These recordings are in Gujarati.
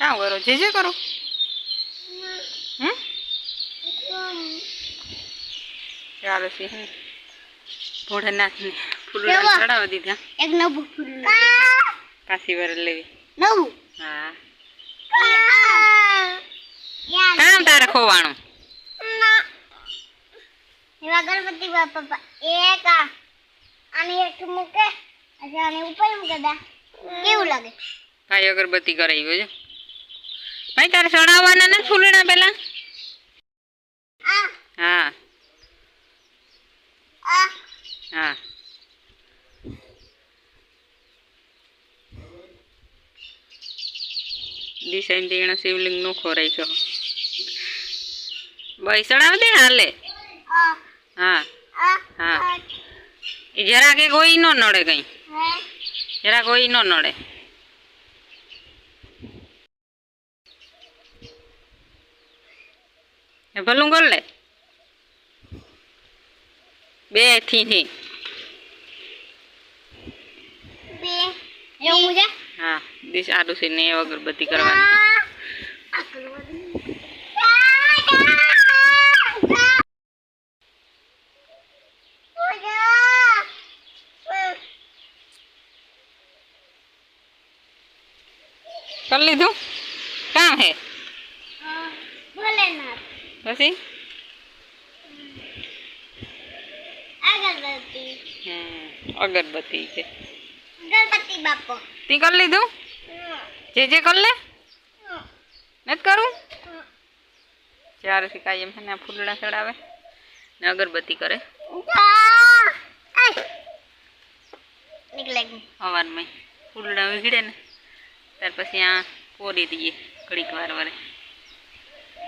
કામ કરો જે જે કરો. ચાલો સિંહ. ભોળાનાથને ફૂલડા? ચડાવી દીધા. એક નવું ફૂલ કાશી વાર લેવી. નવું? હા. કામ તારે ખોવાનું? ગણપતિ બાપા એક આ આને એક મૂકે પછી આને ઉપર મૂકે દા. કેવું લાગે? ભાઈ અગરબત્તી કરાવી છે. ભાઈ, તારે ચડાવવાના ને ફૂલણા પેલા? હા. હા. દિશાઈ તેણે શિવલિંગનું ખોરાઈ છો. ભાઈ ચડાવ દે હાલે. હા. હા. જરા કે કોઈ નો નડે કઈ. જરા કોઈ નો નડે. ભલું કર લે બેથી થી બે. એવું છે? હા દિશ આડું છે ને એ અગરબત્તી કરવાની. કરવા કરી લીધું કામ હે પછી અગરબત્તી છે અગરબત્તી બાપો તી કરી લીધું જે જે કર લે નથી કરવું ચારથી કાયમ છે ને ફૂલડા ચડાવે ને અગરબત્તી કરે હવારમાં ફૂલડા વીગડે ને ત્યાર પછી આ કોરી દઈએ ઘડીક વાર વરે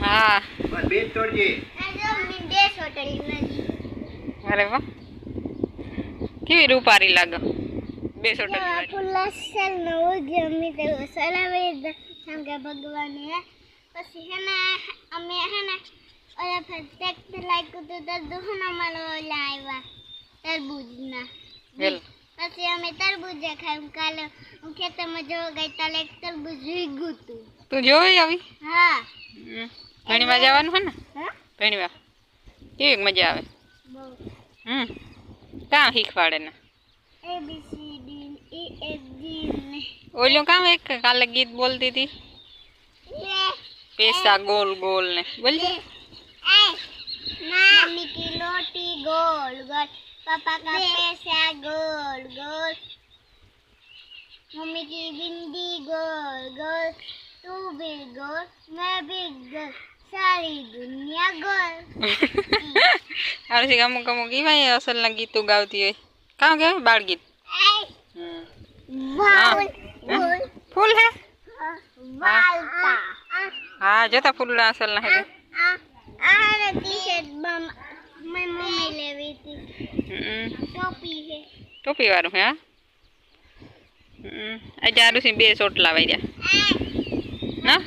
હા બે જ તોડજે આ જો મેં બે સોટલી નદી અરે વાહ કેવી રૂપારી લાગે બે સોટલી વાળી. ફૂલા સલ નવું જમી તે સલાવે શંકર ભગવાન હે પછી હે ને અમે હે ને ઓલા ફેર ટ્રેક્ટર લાગ્યું હતું તો દુહના માલો ઓલા આવ્યા તરબૂજના વેલ પછી અમે તરબૂજ ખાયું કાલે હું ખેતરમાં જોવા ગઈ તાલે એક તરબૂજ વીગું હતું તું જોઈ આવી હા હમ. ભણીવા જવાનું હે ને હા ભણીવા કેવી મજા આવે બહુ હમ કાં શીખવાડે ને A B C D A F G ને ઓલું કામ એક કાલે ગીત બોલતી હતી લે પેસા ગોલ ગોલ ને બોલજે मम्मी की रोटी गोल गोल पापा का पैसा गोल गोल। मम्मी की बिंदी गोल गोल। तू भी गोल मैं भी गोल। सारी दुनिया गोल। अरे गमु गमु की भाई असल लगी तू गावती है। कहाँ गए बाल गीत। हम्म। हाँ। हम्म। फूल है? हाँ, हाँ।, हाँ जो तो फूल असल है। ટોપી છે ટોપી વાળું હે આ જારું સિંહ બે ચોટલા વાગ્યા ના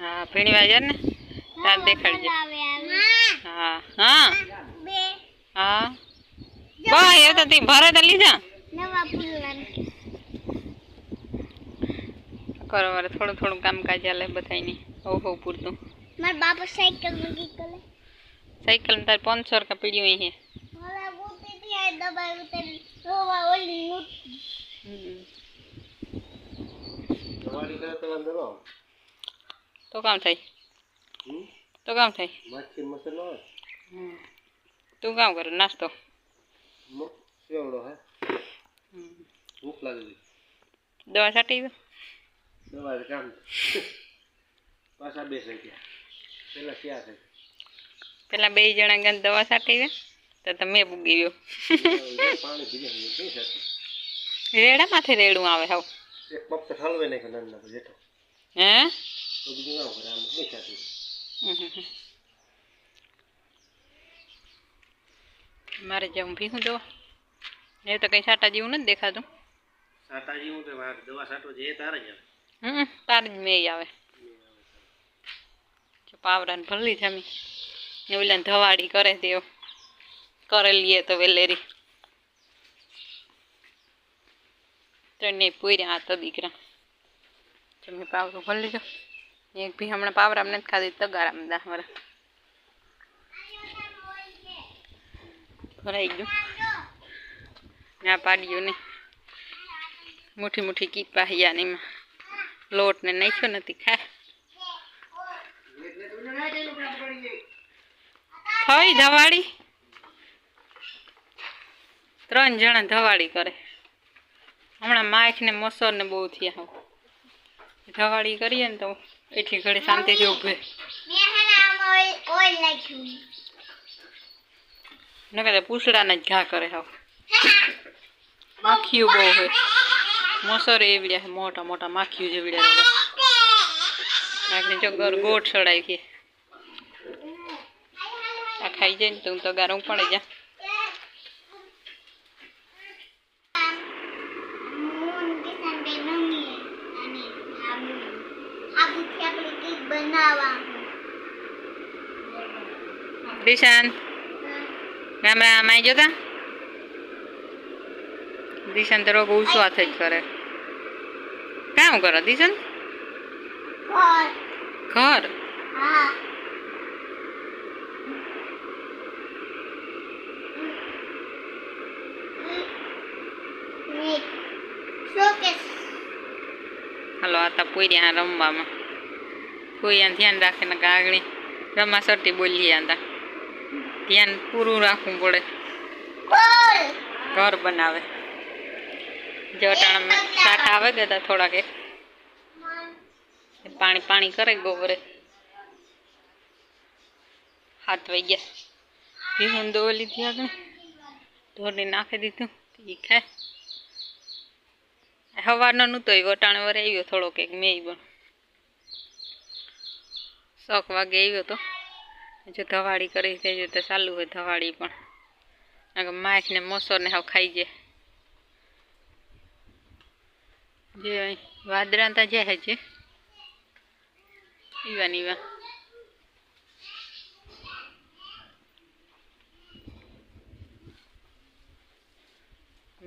હા ફીણી વાગ્યા ને તાર દેખાડજે હા હા હા બા એ તો તી ભરે તો લીધા કરો મારે થોડું થોડું કામકાજ ચાલે બધાની ઓહો પૂરતું મારા બાપા સાયકલ મૂકી કરે સાયકલ તાર પાંચસો રૂપિયા પીડ્યું અહીં હવે ગોતી થી આ દબાઈ ઉતરી રોવા ઓલી નૂત હમ. તમારી કરે તો વાંધો ન આવે. તો કામ થાય હમ? તો કામ થાય માછી મસાલો હોય હમ. તું કામ કરે નાસ્તો મ- સેવડો હે હમ. ભૂખ લાગી દવા છાંટી દો દવા કામ પાછા બે થઈ ગયા પેલા ક્યાં થઈ પેલા બે જણા ગંધ દવા છાંટી દે તો તમે પૂગી ગયો પાણી પીને કઈ સાથે રેડામાંથી રેડું આવે હાવ એક પગ તો ઠલવે નાખ્યો નાના પર જેઠો હે તો બીજું ના કરે આમ નહીં થતું હમ. મારે જેવું ભીહું દવા એ તો કંઈ સાટા જેવું નથી દેખાતું સાટા જેવું કે વા- દવા સાટો છે એ તારે જ આવે. હમ તાર જ મેય આવે પાવરાને ભરલી જમી ને ઓલા ધવાડી કરે તેઓ કરે લઈએ તો વેલેરી. ત્રણે પૂર્યા તો દીકરા. તમે પાવરું ભરી લીધો. એક ભી હમણાં પાવરામાં નથી ખાધી, તગારામાં દા મારા ભરાઈ ગયું. ના પાડ્યું નહીં. મુઠ્ઠી મુઠી કીપા હૈયા એમાં. લોટ ને નાખ્યો નથી ખા. થઈ ધવાડી ત્રણ જણા ધવાડી કરે. હમણાં માખ ને મસર ને બહુ થયા હવે ધવાડી કરીએ ને તો એટલી ઘડી શાંતિથી ઉભે મેં હે ને આમાં ઓઇલ ઓઇલ નાખ્યું. ન કહેતા પૂછડાને જ ઘા કરે હાવ માખીયું બહુ હોય. મસર એવડ્યા મોટા મોટા માખીયું જેવડ્યા આપણે જો ઘર ચડાવી ખાઈ જાય ને તો હું તો ગારું પડે જા. દિશાન રામ રામ જોતા? દિશાન તો રોગ ઉસો હાથ જ કરે. કામ કરો દિશાન? ઘર. ઘર? હા. હાલો આ તા રમવામાં. પૂર્યા ધ્યાન રાખે ને કાગણી રમા બોલીએ આંતા ધ્યાન પૂરું રાખવું પડે. ઘર બનાવે. જો ટાણા આવે ગયા થોડાક પાણી પાણી કરે ગોબરે હાથ વહી ગયા. ભીહું દો લીધી આગળ. ઢોરને નાખી દીધું. એ ખાય. સવારનો નહોતો એ વટાણ વરે આવ્યો થોડો કંઈક મેં પણ. શોખ વાગે આવ્યો તો. જો ધવાળી કરી દેજો તો ચાલુ હોય ધવાળી પણ. આગળ માખ ને મોસર ને હાવ ખાઈ જાય. જે અહીં વાદળા તા જાય છે ઈવા ને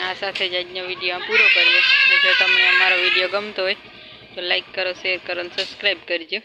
આ સાથે જ આજનો વીડિયો પૂરો કરીએ. જો તમને અમારો વીડિયો ગમતો હોય, તો લાઈક કરો શેર કરો અને સબસ્ક્રાઈબ કરજો.